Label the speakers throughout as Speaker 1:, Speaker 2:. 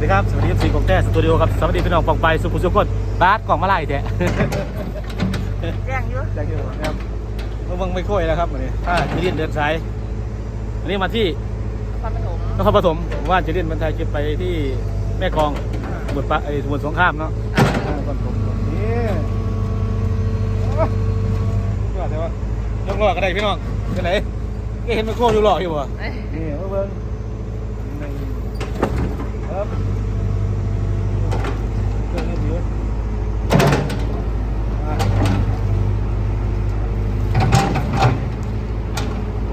Speaker 1: วัสดีครับ สวัสดีครับสีกองแท้สตูดิโอครับสวัสดีพี่น้องปองไปสุขุมสุขคนบาสกล่องมาไล่แท้
Speaker 2: แจ้งอยู่
Speaker 1: แจ็คอยู่นะครับเมื่อวังไม่ค่อยแล้วครับวันนี้ถ้าจะเรียนเดินสายวันนี้มาที่
Speaker 2: ความปฐม
Speaker 1: นครปฐมผมว่าจะเรียนบรรทายจะไปที่แม่กลองสมุทรปราไอ้สมุทรสงครามเนาะอ่านครปฐมนี่โอ้ยยอดแต่ว่ายกล้อก็ได้พี่น้องไปไหนก็เห็นมันโค้งอยู่หล่ออยู่บ่
Speaker 2: เอ้ย
Speaker 1: นี่เบิ่งนี่ ครับเครื่องนี้ดีเว้ยอะ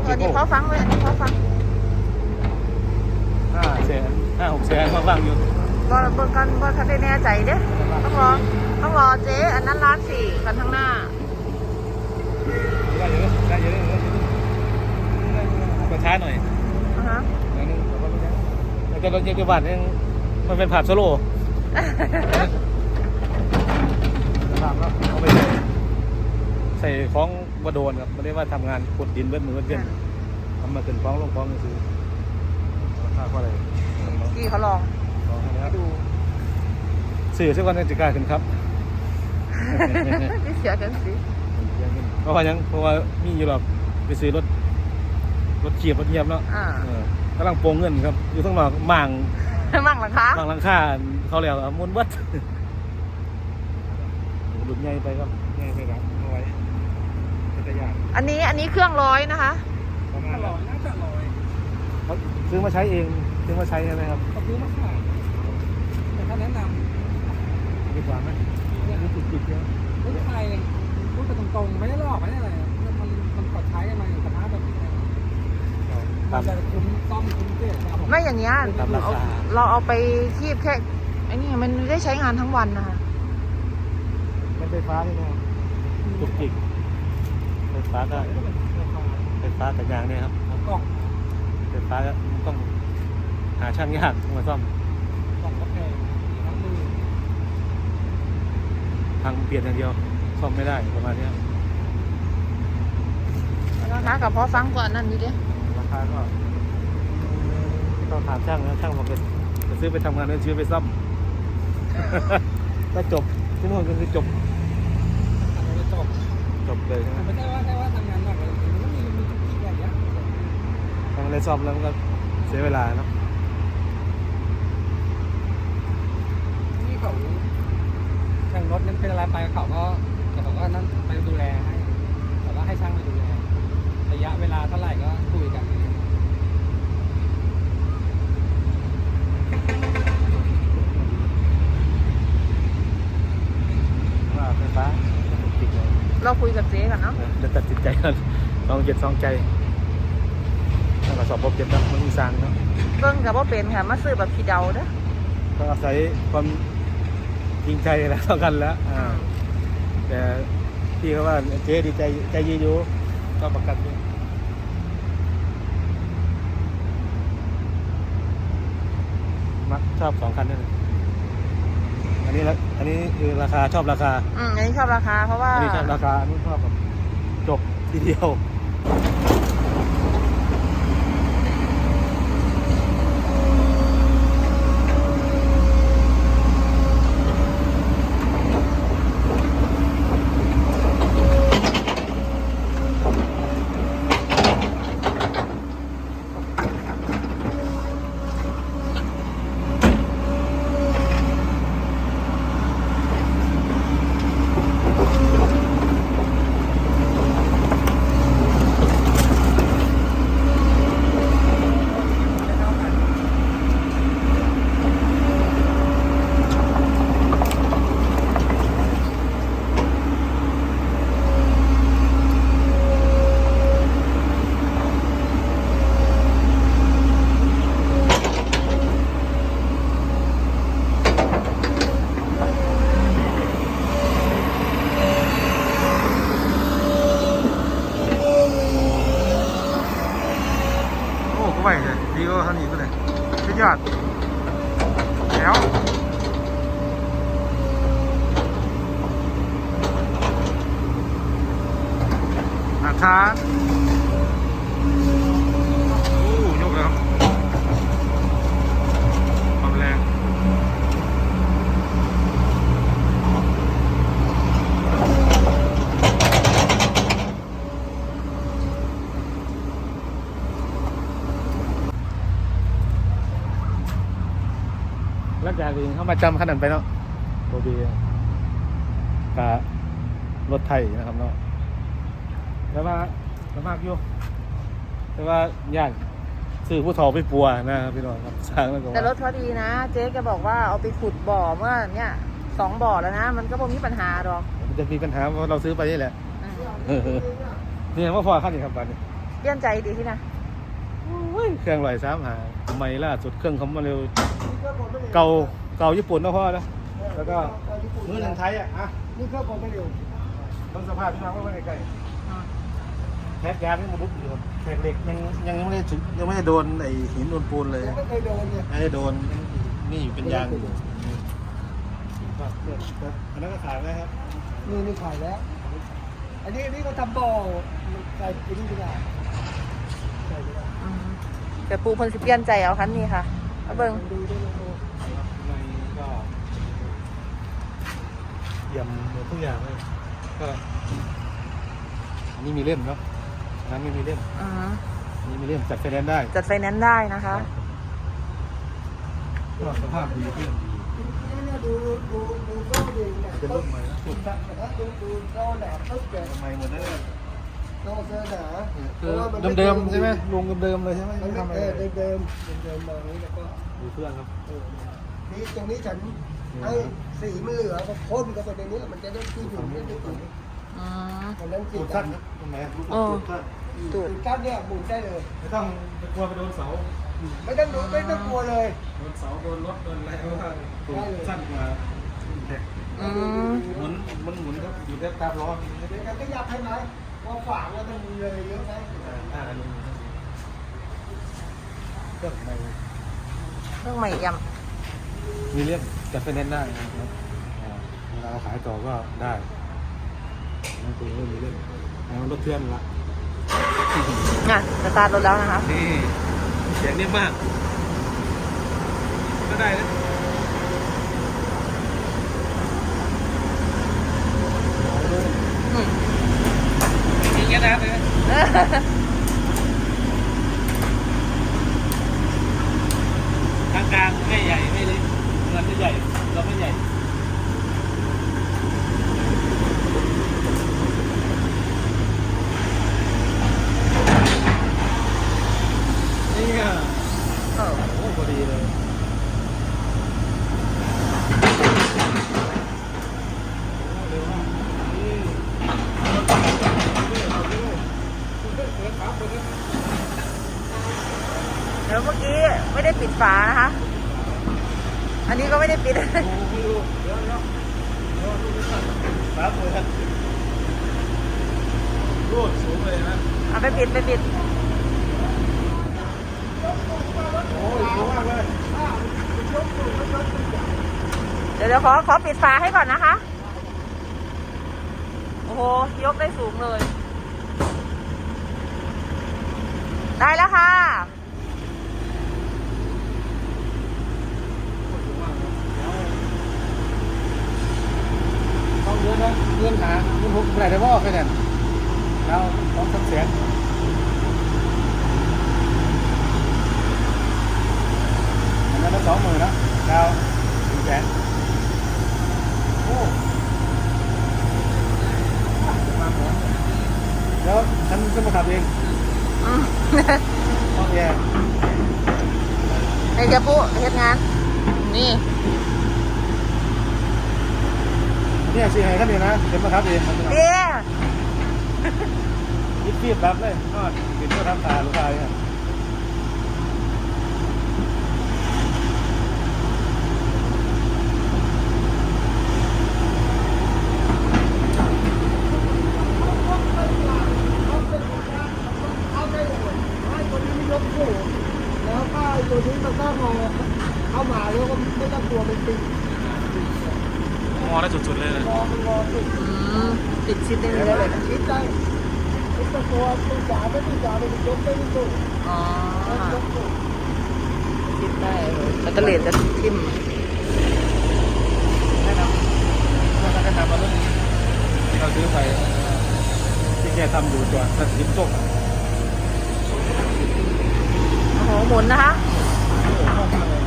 Speaker 2: อันนี้พอฟังเลยอันนี้พอฟัง
Speaker 1: ห้าแสนห้าหกแสนมาฟังอยู่
Speaker 2: บอเบิ่งกันบอทันได้แน่ใจเด้ต้องรอต้องรอเจ๊อันนั้นร้านสี่กันข้างหน้า
Speaker 1: ได้เยอะได้เยอะได้เยอะเอาไปช้าหน่อย
Speaker 2: อ่าฮะ
Speaker 1: อย่างนึงแล้วก็ไม่ได้แล้วก็รถยนต์บัตรเอง มันเป็นผ่านโซโล่ถามแล้วเอาไปใส่ใส่ของบโดนครับไม่ได้ว่าทำงานขุดดินเบิ้ลมือเบิ้ลเบี้ยนทำมาเป็นฟ้องลงฟ้องก็คือราคาเท่าไหร่
Speaker 2: พี่เขาลอง
Speaker 1: ลองให้
Speaker 2: ให้
Speaker 1: แล้ว
Speaker 2: ดู
Speaker 1: สื่อสักวันหนึงจะกล้าขึ้นครับ
Speaker 2: พี่เสียกันสิ
Speaker 1: เพราะว่ายังเพราะว่ามีอยู่หรอกไปซื้อรถรถเขียบรถเยียบเนาะ
Speaker 2: อ่า
Speaker 1: เออกำลังโปรงเงินครับ อยู่ข้างนอกมั่ง
Speaker 2: มั่งหลังคะ
Speaker 1: มั่งหลังคาเขาแล้วอะมุนเบัดหลุดใหญ่ไปครับใหญ่ไปครับเอาไว้เป็นตะยาน
Speaker 2: อันนี้อันนี้เครื่องร้อยนะคะ
Speaker 1: ประมาณ
Speaker 3: ลอยน่าจะลอย
Speaker 1: เขาซื้อมาใช้เองซื้อมาใช้ใช่ไหมครับ
Speaker 3: เขาซื้อมาขายแต่ถ้าแนะน
Speaker 1: ดีกว่าไหมำ
Speaker 3: เนี่ย
Speaker 1: นี่จิตๆเยอะ
Speaker 3: รถไทยพูดกันตรงๆ ไม่ได้หลอกไม่ได้อะไร มันมันกดใช้กันมาอย่างสภาพแบบนี้
Speaker 1: ตาม
Speaker 3: จะคุ้มซ่อมคุ้มเกศนะครับผม
Speaker 2: ไม่อย่างเงี้ย
Speaker 1: ตามราคา
Speaker 2: เราเอาไปคีบแค่ไอ้นี่มันไม่ได้ใช้งานทั้งวันนะคะ
Speaker 1: เป็นไฟฟ้าใช่ไหมครับจุกจิกไฟฟ้าก็
Speaker 3: ก็เป็นราคา
Speaker 1: ไฟฟ้าแต่ยางเนี่ยครับ
Speaker 3: กล่อง
Speaker 1: ไฟฟ้าก็ต้องหาช่างยากมาซ่อม
Speaker 3: กล่องก็แพงทั้งมือ
Speaker 1: ทางเปลี่ยนอย่างเดียว ซ่อมไม่ได้ประมาณเนี้ย
Speaker 2: นะคะกับพอฟังกว่านั่นอยู่ดิ
Speaker 1: ราคาก็ต้องถามช่างนะช่างบอกจะจะซื้อไปทำงานหรือซื้อไปซ่อมถ้าจบที่นู่นก็คือจบ
Speaker 3: ทำอะไรจบ
Speaker 1: จบเลยใช่ไหม
Speaker 3: ไม่ใช่ว่าแค่ว่าทำงานหนักเลยมันมีมีทุกที่อย่างเงี้
Speaker 1: ทำอะไรซ่อมแล้วมันก็เสียเวลาเนาะ
Speaker 3: ที่เขาแข่งรถนั้นเป็นอะไรไปเขาก็เขาก็นั่นไปดูแลให้แต่ว่าให้ช่างไปดูแลระยะเวลาเท่าไหร่ก็คุยกัน
Speaker 1: ว่าไฟฟ้าจุกจิกเลย
Speaker 2: เราคุยกับเจ๊กันเนาะ
Speaker 1: เดี๋ยวตัดสินใจกันลองเจ็ดสองใจถ้าเราสอบพบเจ็ดนะมันมีสร้างเนาะ
Speaker 2: เบิ้งกับว่าเป็นค่ะมาซื้อแบบพี่เดาเด้อ
Speaker 1: ก็อาศัยความจริงใจแล้วเท่ากันแล้วอ่าแต่พี่เขาว่าเจ๊ดีใจใจยีอยู่ก็ประกันด้วยมักชอบสองคันนี่เลยอัน นี้ละอันนี้คือราคาชอบราคา
Speaker 2: อืมอันนี้ชอบราคาเพราะว่า
Speaker 1: อันนี้ชอบราคาอันนี้ชอบแบบจบทีเดียว ค้าโอ้ยกเลยครับความแรงแล้วแกเองเข้ามาจำขนาดไปเนาะโบบีกับรถไทยนะครับเนาะ แต่ว่าสมากอยู่แต่ว่าย่านซื้อผู้ทอไปปัวนะครับพี่น้องครับสร้างแล้วก็
Speaker 2: แต่รถเขาดีนะ เจ๊แกบอกว่าเอาไปขุดบ่อเมื่อเนี่ยสองบ่อแล้วนะ มันก็บ่มีปัญหาหรอก
Speaker 1: มันจะมีปัญหาเพราะเราซื้อไปนี่แหละ
Speaker 2: อืม
Speaker 1: เออนี่ยังว่าพอขั้นนี้ครับตอนนี้
Speaker 2: เลี่ยนใจดีที่นะ
Speaker 1: โอ้ยเครื่องลอยสามหาใหม่ล่าสุดเครื่องเขามาเร็ว เก่าเก่าญี่ปุ่นนะพ่อนะแล้วก็มือหนังไทยอะอะ
Speaker 4: นี่เครื่องผมไม่เร็ว
Speaker 1: ต้องสภาพพี่น้องว่าใกล้ๆ แท็กยางนี่มาบุกอยู่ครับแท็กเหล็กยังยังไม่ได้ถึงยังไม่ได้โดนไอ้หินโดนปูนเลย
Speaker 4: ไม่เคยโดนเนี่ย
Speaker 1: ไม่ได้โดนนี่อยู่เป็นยางอยู่อันนั้นก็ขายไหมครับ
Speaker 4: นี่นี่ขายแล้ว อันนี้อันนี้ก็ทำบ่อใส่ไปนี่ไม่ได้ใส่ไม่ได้
Speaker 2: อืมแต่ปูเพิ่นสิเปลี่ยนใจเอาคันนี้ค่ะเอาเบิ่ง
Speaker 4: ดูด้วยนะโอ้
Speaker 1: ในก็เยี่ยมหมดทุกอย่างเลยก็อันนี้มีเล่มเนาะอั นนั้นไม่มีเล่ม
Speaker 2: อืม
Speaker 1: อันนี้มีเล่มจัดไฟแนนซ์ได้
Speaker 2: จัดไฟแนนซ์ได้นะคะ
Speaker 1: ก็สภาพดีเพื่อนดี
Speaker 4: เนี่ยดูดูดูโซ่ดีเนี่ย
Speaker 1: เป็นรุ่นใหม่นะสุด
Speaker 4: ดูดูโซ่หนาปึ๊บเลย
Speaker 1: ใหม่หมดเลย
Speaker 4: โซ่เสื้อหนา
Speaker 1: คือเดิมๆใช่ไหมลงเดิมๆเลยใช่ไหม
Speaker 4: มัน
Speaker 1: ไม่
Speaker 4: ไม่
Speaker 1: ทำอะไร
Speaker 4: เออเดิมเดิมเดิมๆมาอย่างนี้แล้วก็
Speaker 1: ดูเครื่องครับ
Speaker 4: เออนี่ตรงนี้ฉันให้สีมันเหลืองก็พ่นเข้าไปในนี้มันจะได้ที่อยู่ที่นี่
Speaker 2: อืม
Speaker 4: มันนั้นสี
Speaker 1: ตูด
Speaker 4: ด
Speaker 1: สั้นนะทำไมอะ
Speaker 2: โอ้
Speaker 1: ตูดสั้นำ
Speaker 4: ตูดก้านเนี่ยหมุนได้เลย
Speaker 1: ไม่ต้องไปกลัวไปโดนเสา
Speaker 4: ไม่ต้องดูไม่ต้องกลัวเลย
Speaker 1: โดนเสาโดนรถโดนอะไรเพราะว่าตูดสั้นกว่าแท็ก
Speaker 2: อืม
Speaker 1: หมุนมันหมุนครับอยู่ได้ตามล้อมีไม่ได้
Speaker 4: เดี๋ยวจะขยับให้ไหมว่าฝางแล้วมันเลยเยอะไหม
Speaker 1: อ่าลงเครื่องใหม่
Speaker 2: เครื่องใหม่ย
Speaker 1: มีเล่มจัดไฟแนนซ์ได้นะครับอ่าเวลาเราขายต่อก็ได้ นั่นคือเรื่องมีเล่มแล้วรถเพื่อนละำ
Speaker 2: อะสตาร์ทรถแล้วนะคะ
Speaker 1: นี่เสียงนิ่มมากก็ได้นะ
Speaker 2: อืม
Speaker 1: อย่างเงี้ยนะครับกลางกลางๆไม่ใหญ่ไม่เล็กเงินไม่ใหญ่เราไม่ใหญ่ นี่อะ
Speaker 2: เออ
Speaker 1: โอ้พอดีเลยเร็วมากนี่
Speaker 2: เดี๋ยวเมื่อกี้ไม่ได้ปิดฝานะคะ อันนี้ก็ไม่ได้ปิด
Speaker 1: โอ้ไม่รู้เดี๋ยวเดี๋ยวเดี๋ยวดูดิครับเลยครับรูดสูงเลยนะ
Speaker 2: เอาไปปิดไปปิด
Speaker 1: โอ้ยสูงมาก
Speaker 2: เดี๋ยวเดี๋ยวขอขอปิดฝาให้ก่อนนะคะ โอ้โห ยกได้สูงเลย ได้แล้วค่ะ
Speaker 1: ต้องเดือนนะเดือนหาเดือนหกเมื่อไหร่ได้บ่แค่นั้นแล้วสองสามแสนอันนั้นก็ สองหมื่นนะดาวหนึ่งแสนโอ้มาหมดเดี๋ยวฉันขึ้นมาขับเอง
Speaker 2: อืม
Speaker 1: ห้องแอร์
Speaker 2: ในเดี๋ยวปุ๊เฮ็ดงาน นี่
Speaker 1: เนี่ยสิให้ท่านเองนะขึ้นมาขับเอง
Speaker 2: เด้
Speaker 1: ยิบปีบรับเลยก็ปิดเพื่อทำตาลูกชายเนี่ย
Speaker 4: เอาได้เลยไอ้คนนี้ไม่ยกคู่แล้วก็ไอ้ตัวนี้มันก็มองเข้ามาแล้วก็ไม่ต้องกลัวเป็นปี
Speaker 1: มองได้สุดๆเลยนะ
Speaker 4: มองมันมองสุด
Speaker 2: อืมปิดชิดได้เลยเลยนะ
Speaker 4: คิดได้คิดตัวตัวจ๋าไม่ตัวจ๋าเลยยกได้ไม่ตัว
Speaker 2: อ๋อ
Speaker 4: ยกตัว
Speaker 2: ชิดได้เลยแล้วก็เลนจะทิ่ม
Speaker 1: แนะนำถ้าแนะนำมาเรื่องนี้ที่เรา ซื้อไป ที่แกทำอยู่จอดตัดสินตก
Speaker 2: โอ้โหหมุนนะคะ
Speaker 1: โอ้โหมากเลย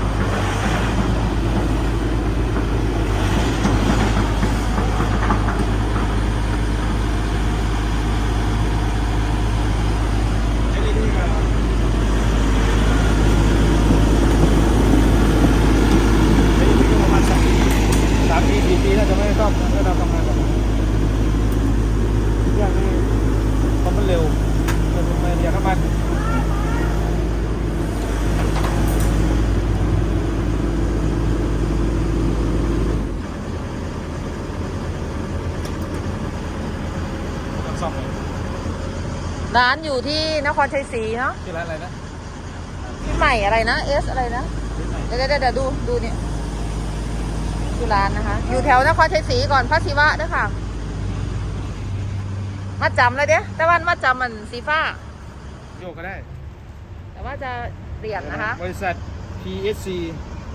Speaker 2: ร้านอยู่ที่นครชัยศรีเนาะ
Speaker 1: ชื่อร้านอะไรนะ
Speaker 2: ที่ใหม่อะไรนะเอสอะไรนะ
Speaker 1: ชื่อไหน
Speaker 2: เดี๋ยวเดี๋ยวเดี๋ยวดูดูเนี่ยชื่อร้านนะคะ อยู่แถวนครชัยศรีก่อนพระศิวะเด้อค่ะมาจำเลยเด้แต่วันมาจำมันสีฟ้า
Speaker 1: โยกก็ได้
Speaker 2: แต่ว่าจะเปลี่ยนนะคะ
Speaker 1: บริษัท PSC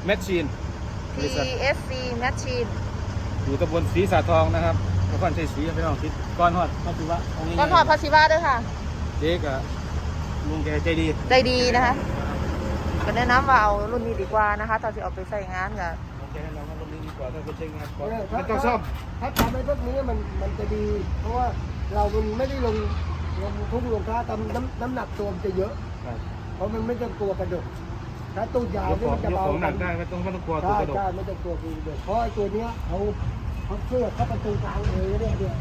Speaker 1: Machine บริษัท
Speaker 2: TSC Machine
Speaker 1: อยู่ตำบลศรีสาทองนะครับนครชัยศรีไม่ต้องคิดก้อนหอดก็คือว่าเาง่ายๆ
Speaker 2: ก้อนทอดพระศิวะด้วยค่ะ
Speaker 1: เจ๊กับลุงแกใจดี
Speaker 2: ใจดีนะคะก็แนะนำว่าเอารุ่นนี้ดีกว่านะคะตอนที่เอาไปใส่งานกับ
Speaker 1: ลุงแกเราก็รุ่นนี้ดีกว่าถ้าไปใช้งานก่อน
Speaker 4: เออ
Speaker 1: ไม่ต้องซ่อม
Speaker 4: ถ้าทำให้พวกนี้มันมันจะดี เพราะว่าเรามันไม่ได้ลงลงทุกลงค้าทำน้ำน้ำหนักตัวมันจะเยอะ เพราะมันไม่ต้องกลัวกระดกถ้าตู้ยาว
Speaker 1: ยก
Speaker 4: นี่
Speaker 1: ของ
Speaker 4: มันจะ
Speaker 1: ยก
Speaker 4: เบา
Speaker 1: ของหนักได้ไม่ต้องไม่ต้องกลัวตัว
Speaker 4: ใช่
Speaker 1: กระดก
Speaker 4: ใช่ไม่ต้องกลัวกระดกเพราะไอ้ตัวเนี้ยเขาเขาเสื้อเข้าประตูกลางเลยเนี่ยเนี่ย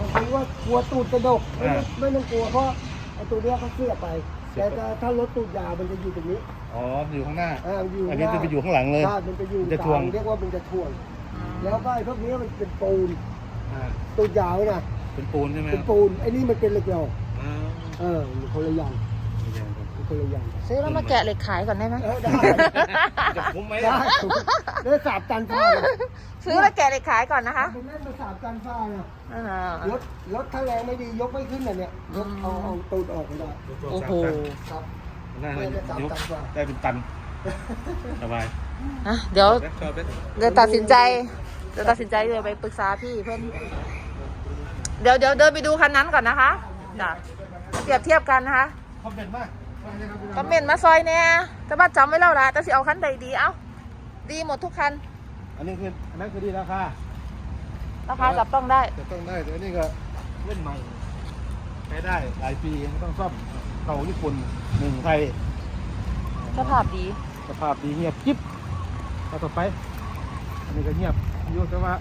Speaker 4: บางทีว่ากลัวตูดกระดกไม่ต้องไม่ต้องกลัวเพราะไอ้ตัวเนี้ยเขาเสื้อไป แต่ถ้าถ้ารถตูดยาวมันจะอยู่ตรงนี้
Speaker 1: อ๋ออยู่ข้างหน้า
Speaker 4: อ่าอยู่
Speaker 1: อันนี้จะไปอยู่ข้างหลังเลย
Speaker 4: ใช่มันจะอยู่
Speaker 1: จะทวง
Speaker 4: กลาเรียกว่ามันจะทวง แล้วก็ไอ้พวกนี้มันเป็นปูน
Speaker 1: อ่า
Speaker 4: ตูดยาวนะ
Speaker 1: เป็นปูนใช่ไหม
Speaker 4: เป็นปูนไอ้นี่มันเป็นเหล็กเหลา
Speaker 1: อ่า
Speaker 4: เออมันคนละอย่างมัน คนละอย่าง
Speaker 2: ซื้อแล้วมาแกะเหล็กขายก่อนได้ไหม
Speaker 4: เออได้
Speaker 1: จะคุ้มไหม
Speaker 4: ได้ได้สามตันฟ้าเลย
Speaker 2: ซื้อแล้วแกะเหล็กขายก่อนนะคะ
Speaker 4: เป็นเล่นมาสามตันฟ้าเนี่ย
Speaker 2: อ่าร
Speaker 4: ถรถถ้าแรงไม่ดียกไม่ขึ้นน่ะเนี่ยยกเอาเอาตูดออกไม่ได้
Speaker 2: โอ้โห
Speaker 4: ครับ
Speaker 1: น่าจะ
Speaker 4: ได้สาม
Speaker 1: ยก
Speaker 4: ตันกว่า
Speaker 1: ได้เป็นตันสบาย
Speaker 2: อะเดี๋ยว
Speaker 1: ชอบไหม
Speaker 2: เดี๋ยวตัดสินใจเดี๋ยวตัดสินใจเดี๋ยวไปปรึกษาพี่เพื่อนเดี๋ยวเดี๋ยวเดินไปดูคันนั้นก่อนนะคะจ้ะเปรียบเทียบกันนะคะ
Speaker 1: คอมเมนต์มาก
Speaker 2: คอมเมนต์มาซอยเนี่ยแต่ว่าจำไว้แล้วล่ะแต่สิเอาคันใดดีเอ้าดีหมดทุกคัน
Speaker 1: อันนี้คืออันนั้นคือดีราคา
Speaker 2: ราคาจับต้องได้
Speaker 1: จะต้องได้แต่อันนี้ก็เล่นใหม่ใช้ได้หลายปีไม่ต้องซ่อมเก่าญี่ปุ่นหนึ่งไทย
Speaker 2: สภาพดี
Speaker 1: สภาพดีเงียบกิ๊บเอาต่อไปอันนี้ก็เงียบอยู่แต่ว่า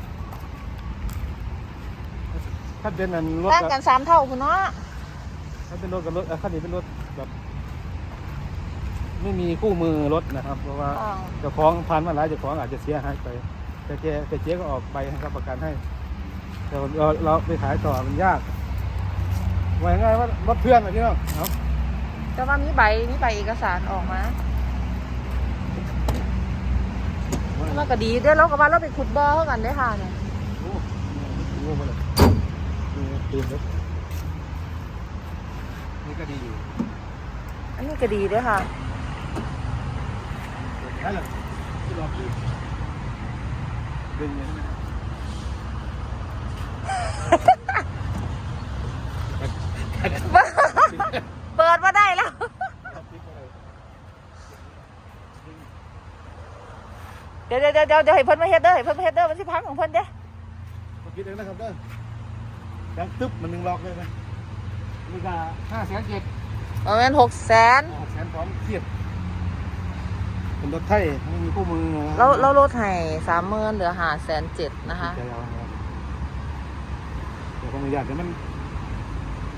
Speaker 1: ถ้าเป็นอันรถ
Speaker 2: ต่าง
Speaker 1: กับ
Speaker 2: กันสามเท่าคุณเนาะ
Speaker 1: ถ้าเป็นรถกับรถเอ่อคันนี้เป็นรถแบบ ไม่มีคู่มือรถนะครับ เพราะว่า
Speaker 2: อ่า
Speaker 1: เจ้าของพันมาหลายเจ้าของอาจจะเสียหายไป แต่แกแต่เจ๊ก็ออกไปให้รับประกันให้ แต่เราเราไปขายต่อมันยากว่าง่ายๆว่ารถเพื่อนอะพี่น้องเอา
Speaker 2: แต่ว่ามีใบมีใบเอกสารออกมามันก็ดีเดี๋ยวเราก็ว่าเราไปขุดบ่อเขากันได้อค่ะเนี่ย
Speaker 1: โอ้โหมาเลยนี่ตีนรถนี่ก็ดีอยู่
Speaker 2: อันนี้ก็ดีด้วยค่ะ
Speaker 1: ใช่เลยที่รอบดีดึงอย่างนี้
Speaker 2: เปิดมาได้แล้วเดี๋ยวเดี๋ยวเดี๋ยวเดี๋ยวให้เพิ่นมาเฮ็ดเด้อให้เพิ่นมาเฮ็ดเด้อมันสิพังของเพิ่นเด้อ
Speaker 1: มาคิดเองนะครับเด้อดังตึ๊บมันหนึ่งล็อกเลยนะนี่ก็ห้าแสนเจ็ด
Speaker 2: ประมาณหกแสน
Speaker 1: หกแสนพร้อมเทียบ เป็นรถไทยไม่มีคู่มือนะ
Speaker 2: เราเราลดให้สามหมื่นเหลือห้าแสนเจ็ดนะคะ
Speaker 1: ใจเอาครับเดี๋ยวผมอนุญาตเดี๋ยวมัน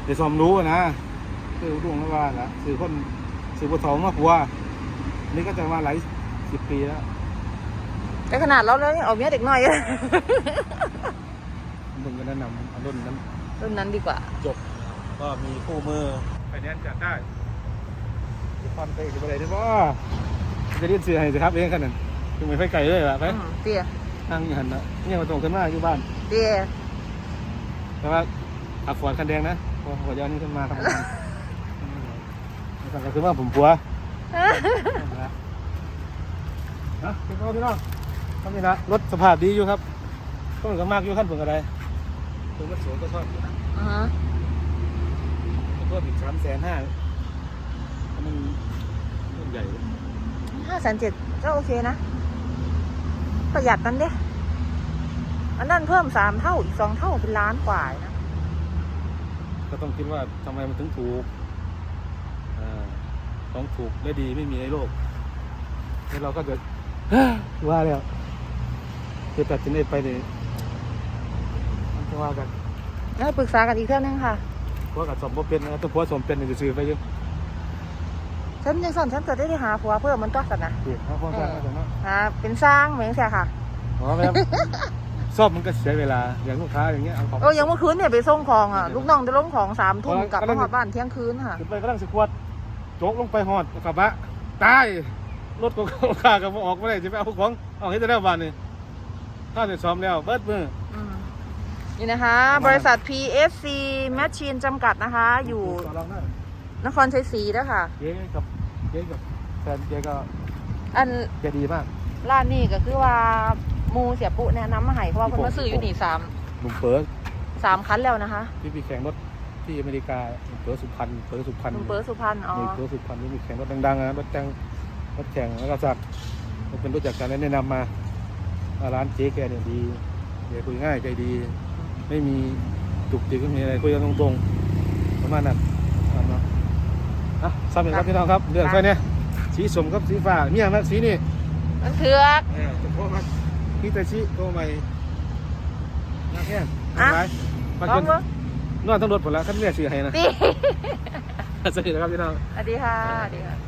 Speaker 1: เดี๋ยวสอมรู้อะนะคือดวงแล้วว่านะสื่อคนสื่อปฐมมากกว่านี่ก็จะมาหลายสิบปีแล้ว
Speaker 2: แต่ขนาดเราเลยเอาเมียเด็กน้อย
Speaker 1: ผมก็แนะนำอันรุ่นนั้น
Speaker 2: รุ่นนั้นดีกว่า
Speaker 1: จบก็มีคู่มือไฟแนนซ์จัดได้จะฟันไปจะไปไหนได้บ่ จะเรียนเสือให้สิครับเองขนาดนั้นคือไม่ไปไกลเลยล่ะไป
Speaker 2: อืมเตี้ย
Speaker 1: นั่งอยู่หันนะเนี่ยมาตรงขึ้นมาอยู่บ้าน
Speaker 2: เตี้ย
Speaker 1: แต่ว่าขับฟอร์ดคันแดงนะพอหัวยาวนี่ขึ้นมาทำงานสั่งก็คือว่าผมปัวนะนะพี่น้องพี่น้องทำนี่นะรถสภาพดีอยู่ครับต้นก็มากอยู่ขั้นผงอะไรตัวมันสูงก็ทอดอยู่นะ
Speaker 2: อ่าฮะ
Speaker 1: ก็ทอดอีกสามแสนห้ามันมันใหญ่เลย
Speaker 2: ห้าแสนเจ็ดก็โอเคนะ ประหยัดนั้นเด้อันนั้นเพิ่มสามเท่าอีกสองเท่าเป็นล้านกว่านะ
Speaker 1: ก็ต้องคิดว่าทำไมมันถึงถูกอ่าของถูกได้ดีไม่มีในโลกแล้วเราก็เกิดว่าแล้วคือตัดสินใจไปเนี่ยมันจะว่ากัน
Speaker 2: แล้วปรึกษากันอีกเรื่องนึงค่ะ
Speaker 1: เพราะกับสมบ่เป็นนะตัวผัวสมเป็นจะซื้อไปเยอะ
Speaker 2: ฉันยังสั่นฉันเกิดได้หาผัวเพิ่มมันก็กันนะ
Speaker 1: เด็กเขาค่อนข้างจะเนาะ
Speaker 2: หาเป็นสร้างเหมือนแค่ค่ะ
Speaker 1: อ๋อแบบซ่อมมันก็เสียเวลาอย่างลูกค้าอย่างเงี้ยเอาของ
Speaker 2: เออยังเมื่อคืนเนี่ยไปส่งของอะลูกน้องจะลงของสามทุ่ม
Speaker 1: ก
Speaker 2: ลับมาบ้านเที่ยงคืนค่ะ
Speaker 1: ขึ้นไปก็ตั้งสิขวดโจกลงไปหอดกระบะตายรถก็ลูกค้าก็บ่ออกไม่ได้จะไปเอาของเอาให้ได้แล้วบ้านนี่ถ้าจซ้อมแล้วเบิดมือ
Speaker 2: อืมนี่นะคะ บริษัท PSC Machine จำกัดนะคะ อยู่นครชัยศรีนะคะ
Speaker 1: เจ๊กับ เจ๊กับแฟนเจ๊ก็
Speaker 2: อัน
Speaker 1: แกดีมาก
Speaker 2: ร้านนี้ก็คือว่าหมูเสียปุแนะนำมาให้เพราะว่าเพิ่นมาซื้ออยู่นี่สาม
Speaker 1: หนุ่มเปิร์
Speaker 2: สามคันแล้วนะคะ
Speaker 1: ที่มีแข่งรถที่อเมริกาหนุ่มเปิร์สุพรรณเปิร์สุพรรณ
Speaker 2: หนุ่มเปิร์สุพรรณอ๋อ
Speaker 1: หนุ่มเปิร์สุพรรณนี่มีแข่งรถดังๆนะรถแข่งรถแข่งแล้วก็สักมันเป็นรถจากการแนะนำมาว่าร้านเจ๊แกเนี่ยดีแกคุยง่ายใจดี ไม่มีจุกจิกไม่มีอะไรคุยกันตรงๆประมาณนั้นครับเนาะ อะซ้ำอีกครับพี่น้องครับเรื่องแค่เนี้ยสีสมกับสีฟ้ามีอย่างนั้นสีนี่
Speaker 2: มันเถือก
Speaker 1: เออเฉพาะครับฮิตาชิตัวใหม่น่าแค่
Speaker 2: อะ
Speaker 1: ไปมา
Speaker 2: พร้อ
Speaker 1: จ
Speaker 2: ม
Speaker 1: น
Speaker 2: เว้ย
Speaker 1: นอนต้องรถผลแล้วท่านแม่ซื้อให้นะ
Speaker 2: ดี
Speaker 1: สวัสดีครับพี่น้อง
Speaker 2: สวัสดีค่ะสวัสดีค่ะ